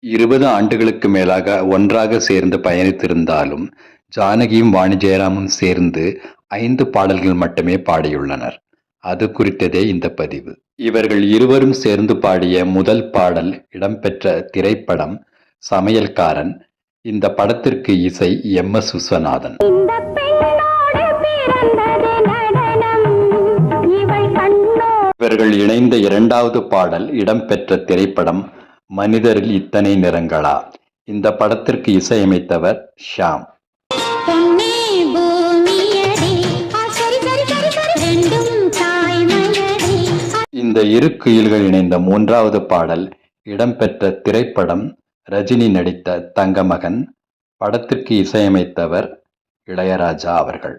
இருபது ஆண்டுகளுக்கு மேலாக ஒன்றாக சேர்ந்து பயணித்திருந்தாலும் ஜானகியும் வாணி ஜெயராமும் சேர்ந்து ஐந்து பாடல்கள் மட்டுமே பாடியுள்ளனர். அது குறித்ததே இந்த பதிவு. இவர்கள் இருவரும் சேர்ந்து பாடிய முதல் பாடல் இடம்பெற்ற திரைப்படம் சமையல்காரன். இந்த படத்திற்கு இசை எம். எஸ். விஸ்வநாதன். இவர்கள் இணைந்த இரண்டாவது பாடல் இடம்பெற்ற திரைப்படம் மனிதரில் இத்தனை நிறங்களா? இந்த படத்திற்கு இசையமைத்தவர் ஷாம். இந்த இரு குயில்கள் இணைந்த மூன்றாவது பாடல் இடம்பெற்ற திரைப்படம் ரஜினி நடித்த தங்கமகன். படத்திற்கு இசையமைத்தவர் இளையராஜா அவர்கள்.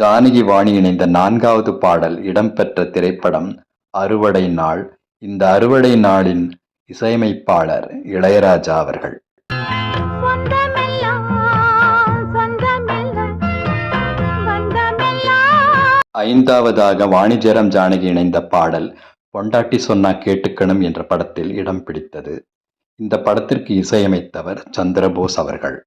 ஜானகி வாணி இணைந்த நான்காவது பாடல் இடம்பெற்ற திரைப்படம் அறுவடை நாள். இந்த அறுவடை நாளின் இசையமைப்பாளர் இளையராஜா அவர்கள். ஐந்தாவதாக வாணிஜரம் ஜானகி இணைந்த பாடல் பொண்டாட்டி சொன்னா கேட்டுக்கணும் என்ற படத்தில் இடம் பிடித்தது. இந்த படத்திற்கு இசையமைத்தவர் சந்திரபோஸ் அவர்கள்.